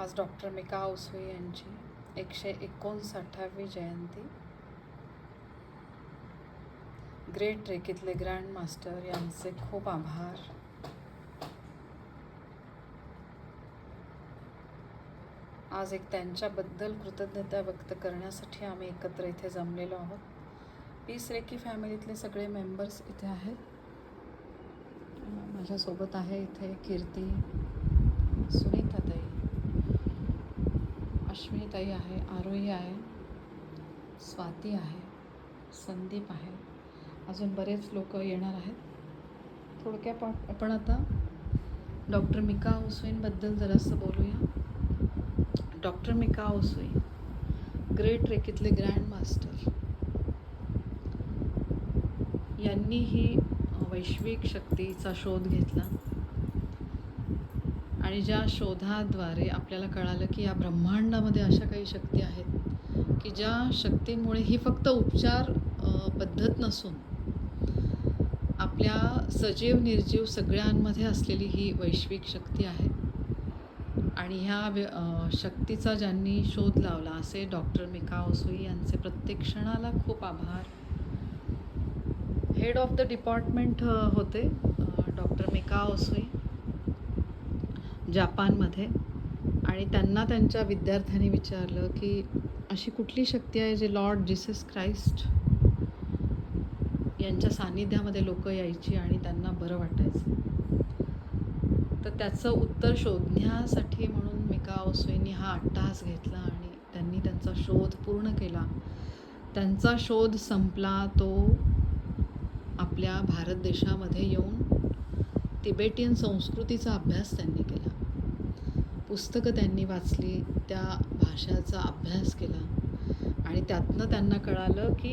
आज doctor Mika Usui यांची एकशे एकोणसाठावी जयंती. ग्रेट रेकीतले ग्रँड मास्टर यांचे खूप आभार. आज एक त्यांच्याबद्दल कृतज्ञता व्यक्त करण्यासाठी आम्ही एकत्र इथे जमलेलो आहोत. पीस रेकी फॅमिलीतले सगळे मेंबर्स इथे आहेत. माझ्यासोबत आहे इथे कीर्ती सुनीता अश्विनीताई आहे आरोही आहे स्वाती आहे संदीप आहे. अजून बरेच लोक येणार आहेत. थोडक्यात आपण आपण आता डॉक्टर मिका ओसवेंबद्दल जरासं बोलूया. डॉक्टर मिका ओसवे ग्रेट रेकीतले ग्रँड मास्टर. यांनी ही वैश्विक शक्तीचा शोध घेतला. आणि ज्या शोधाद्वारे आपल्याला कळालं की या ब्रह्मांडामध्ये अशा काही शक्ती आहेत की ज्या शक्तींमुळे ही फक्त उपचार पद्धत नसून आपल्या सजीव निर्जीव सगळ्यांमध्ये असलेली ही वैश्विक शक्ती आहे. आणि ह्या व्य- शक्तीचा ज्यांनी शोध लावला असे डॉक्टर मिका ओसुई यांचे प्रत्येक क्षणाला खूप आभार. हेड ऑफ द डिपार्टमेंट होते डॉक्टर मिका ओसुई. जापानमध्ये. आणि त्यांना त्यांच्या विद्यार्थ्यांनी विचारलं की अशी कुठली शक्ती आहे जे लॉर्ड जिसस क्राइस्ट यांच्या सान्निध्यामध्ये लोक यायची आणि त्यांना बरं वाटायचं? तर त्याचं उत्तर शोधण्यासाठी म्हणून मिका ओसवेंनी हा अट्टहास घेतला आणि त्यांनी त्यांचा शोध पूर्ण केला. त्यांचा शोध संपला तो आपल्या भारत देशामध्ये येऊन तिबेटियन संस्कृतीचा अभ्यास त्यांनी केला. पुस्तकं त्यांनी वाचली त्या भाषाचा अभ्यास केला. आणि त्यातनं त्यांना कळालं की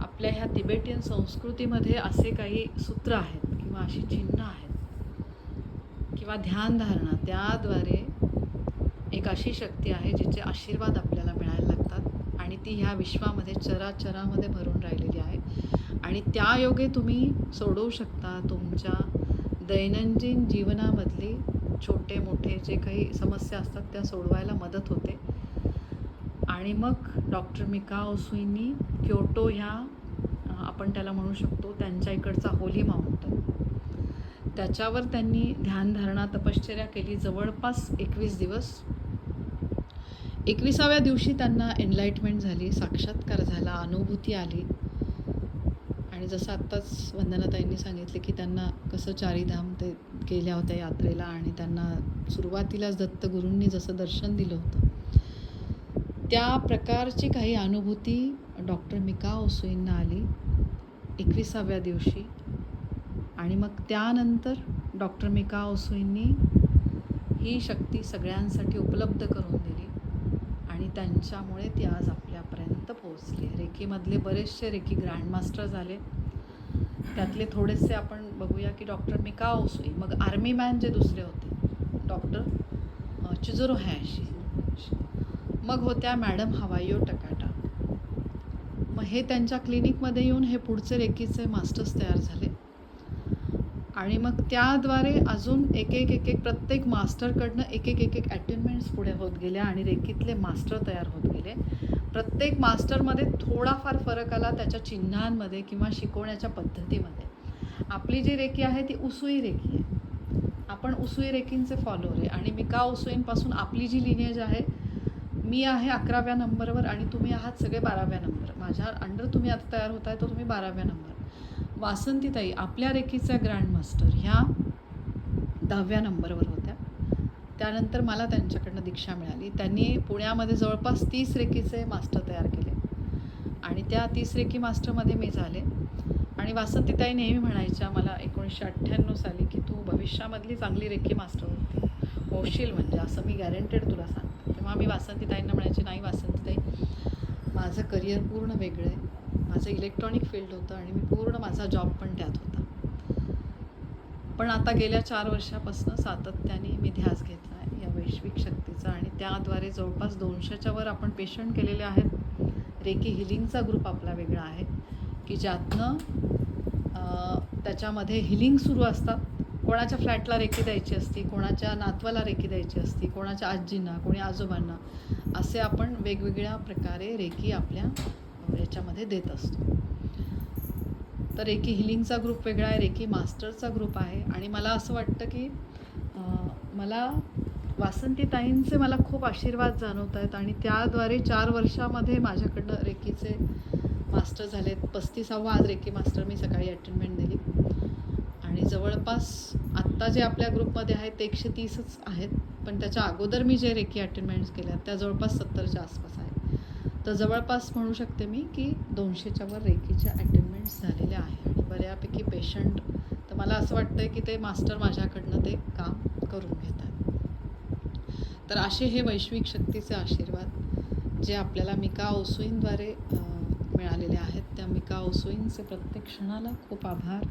आपल्या ह्या तिबेटियन संस्कृतीमध्ये असे काही सूत्र आहेत किंवा अशी चिन्ह आहेत किंवा ध्यानधारणा त्याद्वारे एक अशी शक्ती आहे जिचे आशीर्वाद आपल्याला मिळायला लागतात आणि ती ह्या विश्वामध्ये चराचरामध्ये भरून राहिलेली आहे. आणि त्या योगे तुम्ही सोडवू शकता तुमच्या दैनंदिन जीवनामधली छोटे मोठे जे काही समस्या असतात त्या सोडवायला मदत होते. आणि मग डॉक्टर मिका ओसुईनी क्योटो ह्या आपण त्याला म्हणू शकतो त्यांच्या इकडचा होली माउंटन त्याच्यावर त्यांनी ध्यानधारणा तपश्चर्या केली. जवळपास एकवीस दिवस. एकविसाव्या दिवशी त्यांना एनलाइटमेंट झाली साक्षात्कार झाला अनुभूती आली. आणि जसं आत्ताच वंदनाताईंनी सांगितले की त्यांना कसं चारीधाम ते गेल्या होत्या यात्रेला आणि त्यांना सुरुवातीलाच दत्तगुरूंनी जसं दर्शन दिलं होतं त्या प्रकारची काही अनुभूती डॉक्टर मिका ओसुईंना आली एकविसाव्या दिवशी. आणि मग त्यानंतर डॉक्टर मिका ओसुईंनी ही शक्ती सगळ्यांसाठी उपलब्ध करून दिली आणि त्यांच्यामुळे ती आज आपली पोहोचली. रेकीमधले बरेचसे रेकी ग्रँडमास्टर झाले. त्यातले थोडेसे आपण बघूया की डॉक्टर मिका ओसुई मग आर्मी मॅन जे दुसरे होते डॉक्टर चिजुरो हॅशी मग होत्या मॅडम हवायो टकाटा. मग हे त्यांच्या क्लिनिकमध्ये येऊन हे पुढचे रेकीचे मास्टर्स तयार झाले. आणि मग त्याद्वारे अजून एक एक एक एक प्रत्येक मास्टरकडनं एक एक एक एक अटेनमेंट्स पुढे होत गेल्या आणि रेकीतले मास्टर तयार होत गेले. प्रत्येक मास्टरमध्ये थोडाफार फरक आला त्याच्या चिन्हांमध्ये किंवा शिकवण्याच्या पद्धतीमध्ये. आपली जी रेकी आहे ती उसुई रेकी आहे. आपण उसुई रेकींचे फॉलोअर आहे आणि मिका उसुईंपासून आपली जी लिनेज आहे मी आहे अकराव्या नंबरवर आणि तुम्ही आहात सगळे बाराव्या नंबर. माझ्या अंडर तुम्ही आता तयार होत आहे तर तुम्ही बाराव्या नंबर. वासंतीताई आपल्या रेखीचा ग्रँड मास्टर ह्या दहाव्या नंबरवर होत्या त्यानंतर मला त्यांच्याकडनं दीक्षा मिळाली. त्यांनी पुण्यामध्ये जवळपास तीस रेखीचे मास्टर तयार केले. आणि त्या तीस रेखी मास्टरमध्ये मी झाले. आणि वासंतीताई नेहमी म्हणायच्या मला एकोणीसशे अठ्ठ्याण्णव साली की तू भविष्यामधली चांगली रेखी मास्टर होती. होशील म्हणजे असं मी गॅरंटेड तुला सांगते. तेव्हा मी वासंतीताईंना म्हणायचे नाही वासंतीताई माझं करिअर पूर्ण वेगळं आहे. माझं इलेक्ट्रॉनिक फील्ड होतं आणि मी पूर्ण माझा जॉब पण त्यात होता. पण आता गेल्या चार वर्षापासून सातत्याने मी ध्यास घेतला. वैश्विक शक्तीचा आणि त्याद्वारे जवळपास दोनशेच्या वर आपण पेशंट केलेले आहेत. रेकी हिलिंगचा ग्रुप आपला वेगळा आहे की ज्यातनं त्याच्यामध्ये हिलिंग सुरू असतात. कोणाच्या फ्लॅटला रेकी द्यायची असती कोणाच्या नातवाला रेकी द्यायची असती कोणाच्या आजींना कोणी आजोबांना असे आपण वेगवेगळ्या प्रकारे रेकी आपल्या याच्यामध्ये देत असतो. तर रेकी हिलिंगचा ग्रुप वेगळा आहे रेकी मास्टरचा ग्रुप आहे. आणि मला असं वाटतं की मला वासंतीताईंचे मला खूप आशीर्वाद जाणवत आहेत आणि त्याद्वारे चार वर्षामध्ये माझ्याकडनं रेकीचे मास्टर झालेत. पस्तीसावा आज रेकी मास्टर मी सकाळी अटेंडमेंट दिली. आणि जवळपास आत्ता जे आपल्या ग्रुपमध्ये आहेत ते एकशे तीसच आहेत. पण त्याच्या अगोदर मी जे रेकी अटेंडमेंट्स केल्या त्या जवळपास सत्तरच्या आसपास आहेत. तर जवळपास म्हणू शकते मी की दोनशेच्या वर रेकीच्या अटेंडमेंट्स झालेल्या आहे आणि बऱ्यापैकी पेशंट तर मला असं वाटतं की ते मास्टर माझ्याकडनं ते काम करून घेतात. तर असे हे वैश्विक शक्तीचे आशीर्वाद जे आपल्याला मिका ओसुईंद्वारे मिळालेले आहेत. त्या मिका ओसुईंचे प्रत्येक क्षणाला खूप आभार.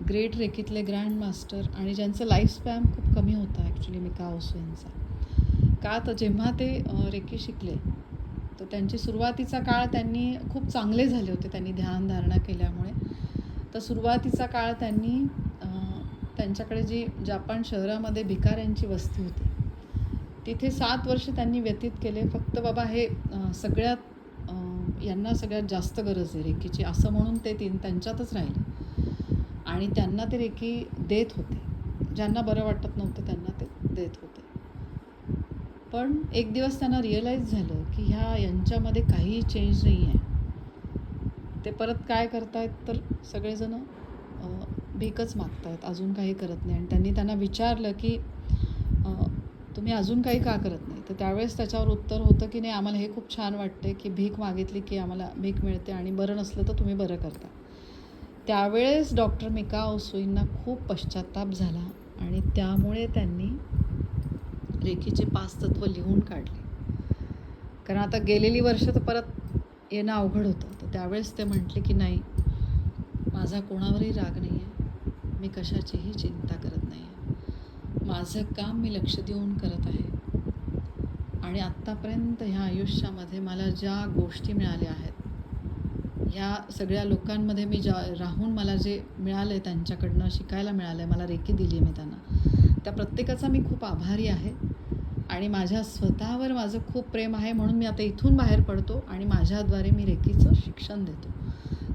ग्रेट रेकीतले ग्रँड मास्टर आणि ज्यांचं लाईफ स्पॅम खूप कमी होता ॲक्च्युली मिका ओसुईंचा का तर जेव्हा ते रेकी शिकले तर त्यांची सुरुवातीचा काळ त्यांनी खूप चांगले झाले होते त्यांनी ध्यानधारणा केल्यामुळे. तर सुरुवातीचा काळ त्यांनी त्यांच्याकडे जी जापान शहरामध्ये भिकाऱ्यांची वस्ती होती तिथे सात वर्ष त्यांनी व्यतीत केले. फक्त बाबा हे सगळ्यात यांना सगळ्यात जास्त गरज आहे रेखीची. असं म्हणून ते तीन त्यांच्यातच राहिले. आणि त्यांना ते रेखी देत होते. ज्यांना बरं वाटत नव्हतं त्यांना ते देत होते. पण एक दिवस त्यांना रिअलाईज झालं की ह्या यांच्यामध्ये काहीही चेंज नाही आहे ते परत काय करतायत तर सगळेजण भीकच मागतायत. अजून काही करत नाही. आणि त्यांनी त्यांना विचारलं की तुम्ही अजून काही का करत नाही? तर त्यावेळेस त्याच्यावर उत्तर होतं की नाही आम्हाला हे खूप छान वाटते की भीक मागितली की आम्हाला भीक मिळते आणि बरं नसलं तर तुम्ही बरं करता. त्यावेळेस डॉक्टर मिका ओसुईंना खूप पश्चाताप झाला आणि त्यामुळे त्यांनी रेखीचे पाच तत्व लिहून काढले. कारण आता गेलेली वर्ष तर परत येणं अवघड होतं. तर त्यावेळेस ते म्हटले की नाही माझा कोणावरही राग नाही आहे मी कशाचीही चिंता करत आहे माझं काम मी लक्ष देऊन करत आहे. आणि आत्तापर्यंत ह्या आयुष्यामध्ये मला ज्या गोष्टी मिळाल्या आहेत ह्या सगळ्या लोकांमध्ये मी ज्या राहून मला जे मिळालं आहे त्यांच्याकडनं शिकायला मिळालं आहे मला रेखी दिली आहे मी त्यांना. त्या प्रत्येकाचा मी खूप आभारी आहे. आणि माझ्या स्वतःवर माझं खूप प्रेम आहे म्हणून मी आता इथून बाहेर पडतो आणि माझ्याद्वारे मी रेखीचं शिक्षण देतो.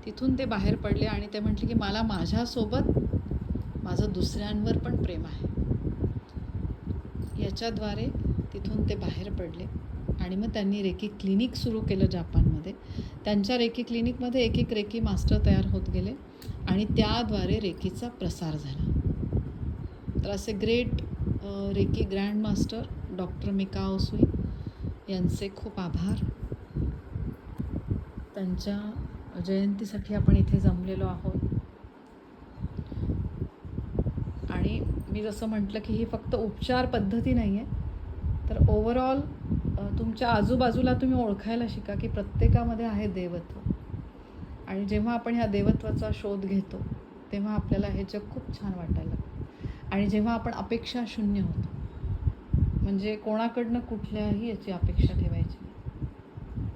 तिथून ते बाहेर पडले आणि ते म्हटले की मला माझ्यासोबत माझं दुसऱ्यांवर पण प्रेम आहे. याच्याद्वारे तिथून ते बाहेर पडले. आणि मग त्यांनी रेकी क्लिनिक सुरू केलं जापानमध्ये. त्यांच्या रेकी क्लिनिकमध्ये एक एक रेकी मास्टर तयार होत गेले आणि त्याद्वारे रेकीचा प्रसार झाला. तर असे great reiki grand master doctor Mikao Usui यांचे खूप आभार. त्यांच्या जयंतीसाठी आपण इथे जमलेलो आहोत आणि मी जसं म्हटलं की ही फक्त उपचार पद्धती नाही आहे तर ओव्हरऑल तुमच्या आजूबाजूला तुम्ही ओळखायला शिका की प्रत्येकामध्ये आहे देवत्व. आणि जेव्हा आपण ह्या देवत्वाचा शोध घेतो तेव्हा आपल्याला हे जग खूप छान वाटायला लागतं. आणि जेव्हा आपण अपेक्षा शून्य होतो म्हणजे कोणाकडनं कुठल्याही याची अपेक्षा ठेवायची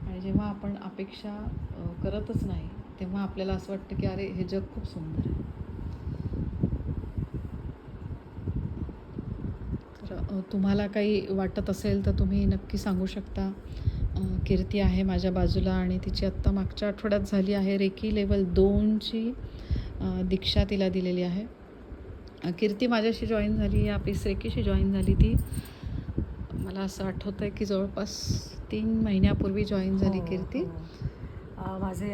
आणि जेव्हा आपण अपेक्षा करतच नाही तेव्हा आपल्याला असं वाटतं की अरे हे जग खूप सुंदर आहे. तर तुम्हाला काही वाटत असेल तर तुम्ही नक्की सांगू शकता. कीर्ती आहे माझ्या बाजूला आणि तिची आत्ता मागच्या आठवड्यात झाली आहे. रेकी लेवल दोनची दीक्षा तिला दिलेली आहे. कीर्ती माझ्याशी जॉईन झाली या पीस रेकीशी जॉईन झाली ती. मला असं आठवतं आहे की जवळपास तीन महिन्यापूर्वी जॉईन झाली हो, कीर्ती. हो. अ, माझे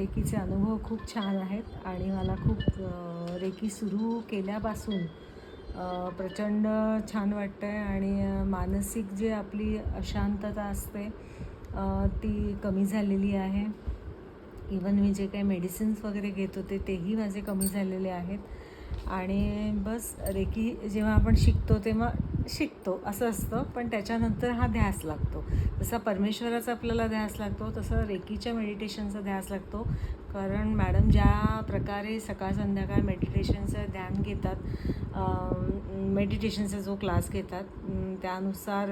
रेकीचे अनुभव खूप छान आहेत आणि मला खूप रेकी सुरू केल्यापासून प्रचंड छान वाटतं आहे आणि मानसिक जी आपली अशांतता असते ती कमी झालेली आहे. इवन मी जे काही मेडिसिन्स वगैरे घेत होते तेही माझे कमी झालेले आहेत. आणि बस रेकी जेव्हा आपण शिकतो तेव्हा शिकतो असं असतं. पण त्याच्यानंतर हा ध्यास लागतो. जसा परमेश्वराचा आपल्याला ध्यास लागतो तसं रेकीच्या मेडिटेशनचा ध्यास लागतो. कारण मॅडम ज्या प्रकारे सकाळ संध्याकाळ मेडिटेशनचं ध्यान घेतात मेडिटेशनचा जो क्लास घेतात त्यानुसार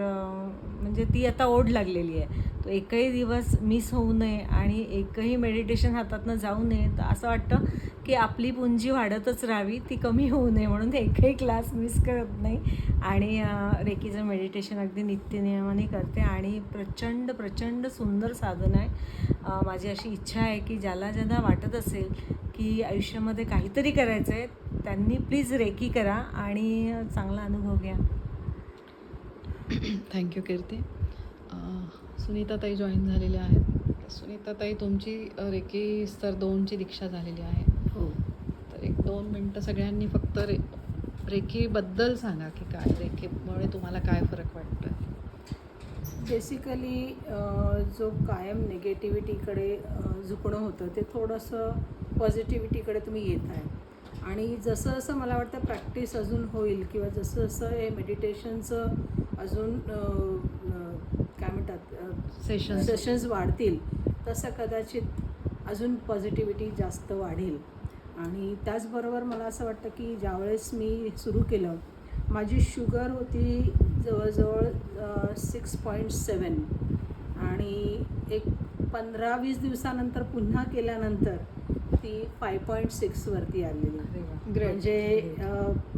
म्हणजे ती आता ओढ लागलेली आहे. तो एकही दिवस मिस होऊ नये आणि एकही मेडिटेशन हातातनं जाऊ नये तर असं वाटतं की आपली पुंजी वाढतच राहावी ती कमी होऊ नये म्हणून एकही क्लास मिस करत नाही. आणि रेकीचं मेडिटेशन अगदी नित्यनियमाने करते आणि प्रचंड प्रचंड सुंदर साधन आहे. माझी अशी इच्छा आहे की ज्याला ज्यांना वाटत असेल की आयुष्यामध्ये काहीतरी करायचं आहे त्यांनी प्लीज रेकी करा आणि चांगला अनुभव घ्या. थँक्यू कीर्ती. सुनीताताई जॉईन झालेल्या आहेत. सुनीताताई तुमची रेकी स्तर दोनची दीक्षा झालेली आहे. दोन मिनटं सगळ्यांनी फक्त रे रेकीबद्दल सांगा की काय रेकीमुळे तुम्हाला काय फरक वाटतोय? बेसिकली जो कायम निगेटिव्हिटीकडे झुकणं होतं ते थोडंसं पॉझिटिव्हिटीकडे तुम्ही येत आहे. आणि जसं जसं मला वाटतं प्रॅक्टिस अजून होईल किंवा जसं जसं हे मेडिटेशनचं अजून काय म्हणतात सेशन सेशन्स वाढतील तसं कदाचित अजून पॉझिटिव्हिटी जास्त वाढेल. आणि त्याचबरोबर मला असं वाटतं की ज्यावेळेस मी सुरू केलं माझी शुगर होती जवळजवळ सिक्स पॉईंट सेवन आणि एक पंधरा वीस दिवसानंतर पुन्हा केल्यानंतर ती फाय पॉईंट सिक्सवरती आलेली. म्हणजे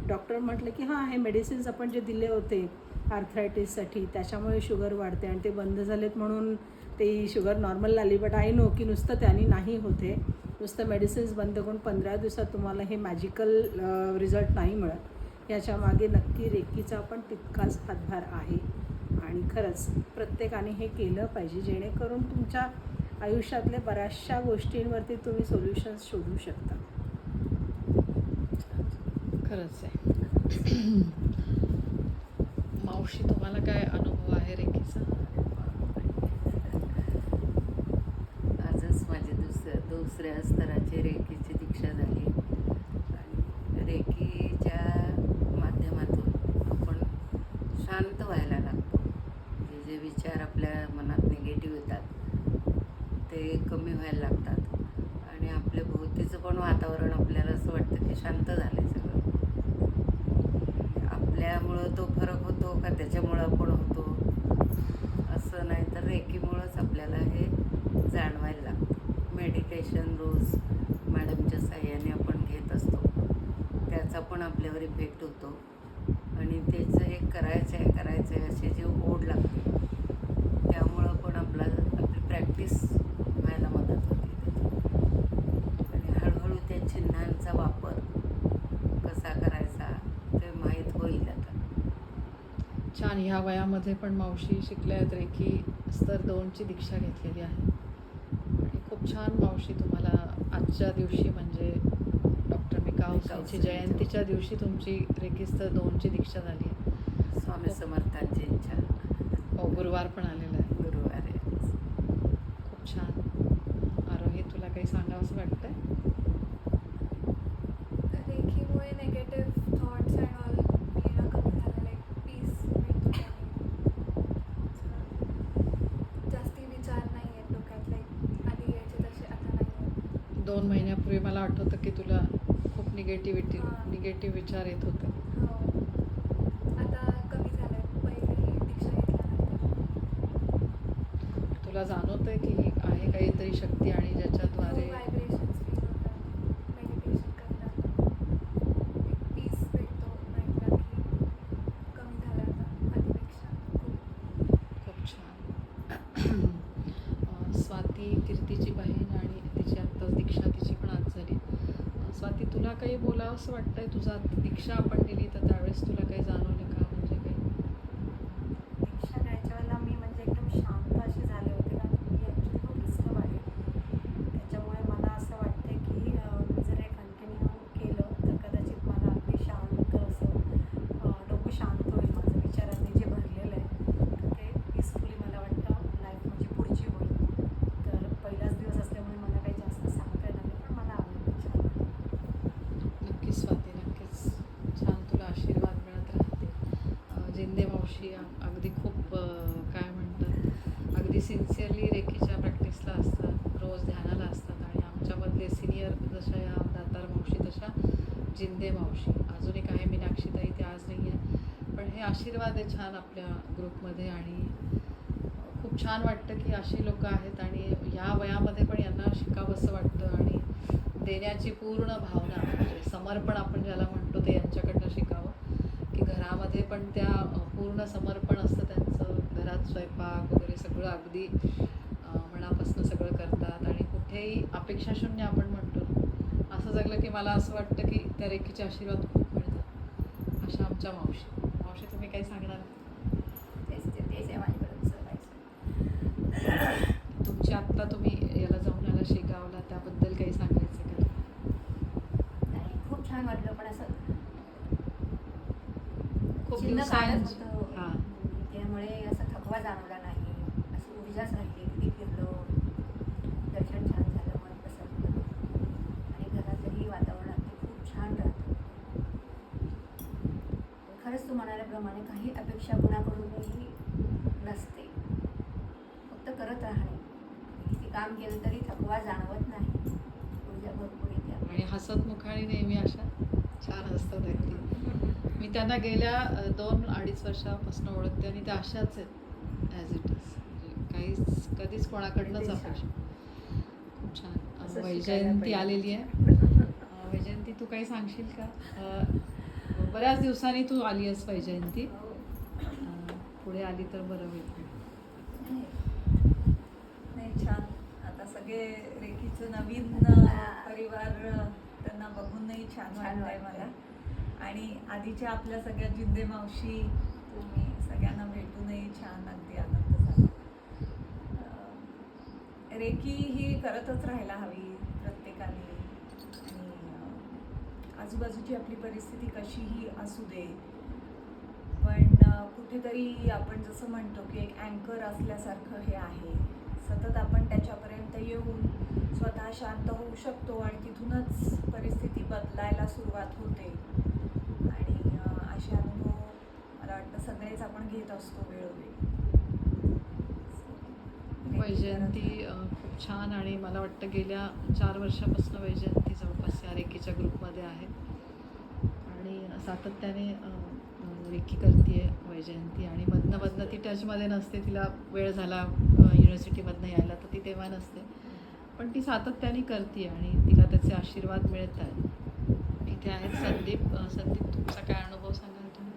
डॉक्टर म्हटलं की हां हे मेडिसिन्स आपण जे दिले होते आर्थरायटिससाठी त्याच्यामुळे शुगर वाढते आणि ते बंद झालेत म्हणून ते शुगर नॉर्मल आली बट आय नो की नुसतं त्यांनी नाही होते. नुसतं मेडिसिन्स बंद करून पंधरा दिवसात तुम्हाला हे मॅजिकल रिझल्ट नाही मिळत. याच्या मागे नक्की रेकीचा पण तितकाच हातभार आहे. आणि खरंच प्रत्येकाने हे केलं पाहिजे जेणेकरून तुमच्या आयुष्यातल्या बऱ्याचशा गोष्टींवरती तुम्ही सोल्युशन्स शोधू शकता. खरंच आहे. मावशी तुम्हाला काय अनुभव आहे रेखीचा आजच माझी दुसऱ्या स्तराची रेखीची दीक्षा झाली. आणि रेखीच्या माध्यमातून आपण शांत व्हायला लागतो. जे जे विचार आपल्या मनात निगेटिव्ह येतात ते कमी व्हायला लागतात आणि आपल्या भोवतीचं पण वातावरण आपल्याला असं वाटतं की शांत झालं आहे सगळं आपल्यामुळं तो फरक होतो का त्याच्यामुळं आपण होतो असं नाही तर रेकीमुळंच आपल्याला हे जाणवायला मेडिकेशन मेडिटेशन रोज मॅडमच्या साह्याने आपण घेत असतो. त्याचा पण आपल्यावर इफेक्ट होतो. आणि त्याचं हे करायचं आहे करायचं आहे असे जे ओढ लागते. त्यामुळं पण आपला आपली प्रॅक्टिस व्हायला मदत होते. त्याची आणि हळूहळू त्या चिन्हांचा वापर कसा करायचा ते माहीत होईल आता. छान ह्या वयामध्ये पण मावशी शिकल्या आहेत रेखी स्तर दोनची दीक्षा घेतलेली आहे. खूप छान मावशी तुम्हाला आजच्या दिवशी म्हणजे डॉक्टर मिकाऊ यांची जयंतीच्या दिवशी तुमची रेकी स्तर दोनची दीक्षा झाली आहे. स्वामी समर्थांची इच्छा हो गुरुवार पण आलेला आहे. गुरुवारी खूप छान. आरोही तुला काही सांगावंसं वाटतंय? रेखीमुळे नेगेटिव्ह थॉट्स अँड ऑल येणं कमी झालं लाईक पीस मिळतो त्याने जास्ती विचार नाही आहेत डोक्यात लाईक आधी यायचे तसे आता नाही आहेत दोन महिन्यापूर्वी मला आठवतं की तुला खूप निगेटिव्हिटी हां. निगेटिव्ह विचार येत होते. हो. आता कमी झालं आहे पहिली दीक्षा घेतल्यानंतर. तुला जाणवत आहे की आहे काहीतरी शक्ती आणि ज्याच्याद्वारे व्हायब्रेशन्स फील होतात मेडिटेशन करताना एक पीस भेटतो माइंडला की कमी झालं आता आधीपेक्षा खूप खूप छान अं, स्वाती कीर्तीची बहीण आणि तिची आत्ताच दीक्षा तिची पण आज झाली अं, स्वाती तुला काही बोलावं असं वाटतंय तुझा दीक्षा आपण दिली तर त्यावेळेस तुला काही जाणवलं का म्हणजे काही दीक्षा घ्यायच्या वेळेला मी म्हणजे एकदम शांत अशी झाले होते कारण मी ॲक्च्युली खूप डिस्टर्ब आहे त्याच्यामुळे मला असं वाटते की अं, मी जर हे कंटिन्यू केलं तर कदाचित मला अगदी शांत असं अं, डोकं शांत होईल माझं विचारांनी जे भरलेलं आहे तर ते पीसफुली मला वाटतं लाईफ माझी पुढची होईल तर पहिलाच दिवस असल्यामुळे मला काही जास्त सांगता येणार नाही पण मला आवडेल विचार नक्कीच स्वाती नक्कीच छान तुला आशीर्वाद मिळत राहते अं, जिंदे मावशी अ- अगदी खूप अं, काय म्हणतात अगदी सिन्सिअरली रेकीच्या प्रॅक्टिसला असतात रोज ध्यानाला असतात आणि आमच्यामधले जशा या दातार मावशी तशा जिंदे मावशी. अजून एक आहे मीनाक्षीताई ते आज नाही आहे पण हे आशीर्वाद आहे छान आपल्या ग्रुपमध्ये आणि खूप छान वाटतं की अशी लोकं आहेत आणि या वयामध्ये पण यांना शिकावंसं वाटतं आणि देण्याची पूर्ण भावना म्हणजे समर्पण आपण ज्याला म्हणतो ते यांच्याकडनं शिकावं. की घरामध्ये पण त्या पूर्ण समर्पण असतं त्यांचं. घरात स्वयंपाक वगैरे सगळं अगदी मनापासून सगळं करतात आणि कुठेही अपेक्षाशून्य आपण म्हणतो असं जगलं की मला असं वाटतं की त्या रेखीचे आशीर्वाद खूप मिळतात. अशा आमच्या मावशी. मावशी तुम्ही काही सांगणार? तेच ते तेच आहे माझ्याकडे तुमची आत्ता तुम्ही याला जाऊन आला शेगावला त्याबद्दल काही सांगायचं का? नाही खूप छान वाटलं पण असं खूप हां. त्यामुळे असं थकवा जाणवला नाही. अशी ऊर्जाच राहिली किती फिरलो दर्शन छान झालं मन प्रसन्न आणि घरातही वातावरण अगदी खूप छान राहतं तू म्हणाल्याप्रमाणे काही अपेक्षा कुणाकडूनही नसते. फक्त करत राहणे. किती काम केलं तरी थकवा जाणवत नाही. ऊर्जा भरपूर येते. आणि हसत मुखाने नेहमी अशा छान असतात अगदी. मी त्यांना गेल्या दोन अडीच वर्षापासून ओळखते आणि त्या अशाच आहेत ॲज इट इज काहीच कधीच कोणाकडनंच. अपेक्षा. खूप छान. वैजयंती. आलेली आहे. वैजयंती तू काही सांगशील का? बऱ्याच दिवसांनी तू आली आहेस वैजयंती अ, पुढे आली तर बरं होईल. नाही छान. आता सगळे रेखीचं नवीन परिवार त्यांना बघूनही छान छान वाटतंय. मला. आणि आधीच्या आपल्या सगळ्या जिंदे मावशी तुम्ही सगळ्यांना भेटूनही छान अगदी आनंद झाला. रेकी ही करतच राहायला हवी प्रत्येकाने. आजूबाजूची आपली परिस्थिती कशीही असू दे. पण कुठेतरी आपण जसं म्हणतो की एक अँकर असल्यासारखं हे आहे. सतत आपण त्याच्यापर्यंत येऊन स्वतः शांत होऊ शकतो आणि तिथूनच परिस्थिती बदलायला सुरुवात होते. आणि असे अनुभव मला वाटतं सगळेच आपण घेत असतो वेळोवेळी. वैजयंती खूप छान आणि मला वाटतं गेल्या चार वर्षापासून वैजयंती जवळपास या रेकीच्या ग्रुपमध्ये आहे. आणि सातत्याने रेखी रेकी करते वैजयंती आणि मधनं मधनं ती टचमध्ये नसते तिला वेळ झाला युनिव्हर्सिटीमधनं यायला तर ती तेव्हा नसते. पण ती सातत्याने करते आणि तिला त्याचे आशीर्वाद मिळत आहेत इथे आहेत संदीप संदीप तुमचा काय अनुभव सांगाल तुम्ही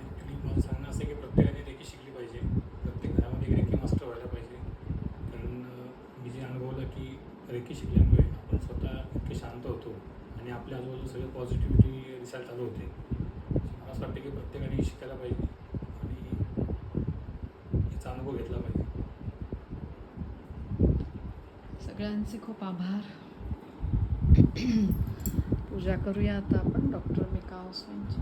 ॲक्च्युली मला सांगणं असं आहे की प्रत्येकाने रेकी शिकली पाहिजे प्रत्येक घरामध्ये एक रेकी मास्टर व्हायला पाहिजे कारण अं, मी जे अनुभवलं की रेकी शिकल्यामुळे आपण स्वतः इतके शांत होतो आणि आपल्या आजूबाजूला सगळं पॉझिटिव्हिटी दिसायला चालू होते. मला असं वाटतं की प्रत्येकाने शिकायला पाहिजे आणि याचा अनुभव घेतला पाहिजे. सगळ्यांचे खूप आभार. पूजा करूया आता आपण. डॉक्टर मिका यांची